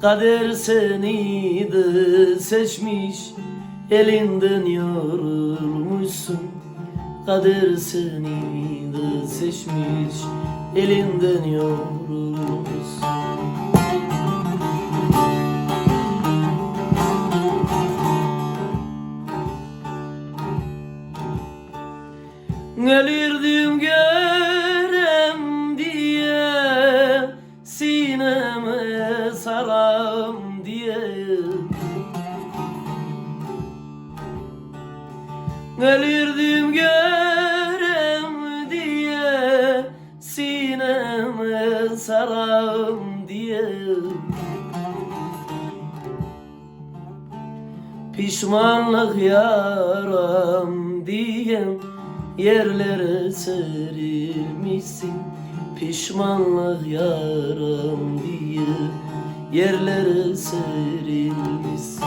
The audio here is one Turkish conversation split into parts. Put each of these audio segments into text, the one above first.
Kader seni de seçmiş Elinden yorulmuşsun Kader seni de seçmiş Elinden yorulmuşsun Ölürdüm görem diye Sineme saram diye. Pişmanlık yaram diyem Yerlere serilmişsin Pişmanlık yaram diye Yerlere serilmişsin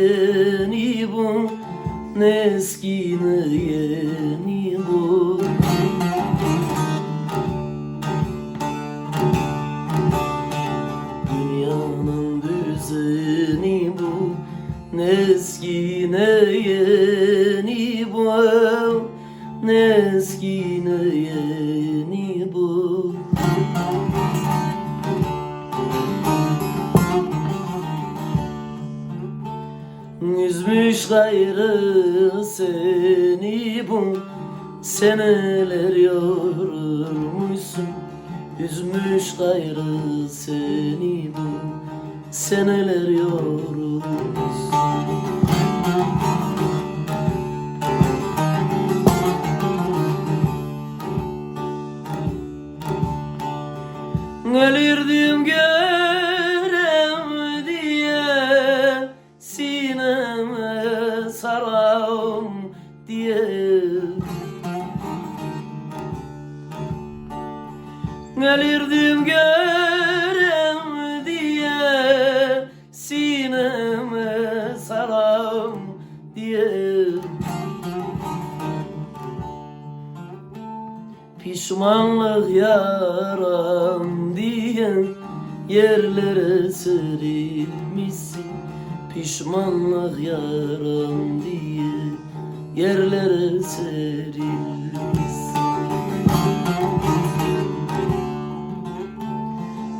yeni bu Ne eski ne yeni bu. Dünyanın düzeni bu Ne eski ne yeni Üzmüş gayrı seni bu Seneler yorulmuşsun. Üzmüş gayrı seni bu Seneler yorulmuşsun. Ölürdüm görem Ölürdüm görem diye Sineme saram diye. Pişmanlık yaram diye yerlere serilmişsin Pişmanlık yaram diye yerlere serilmişsin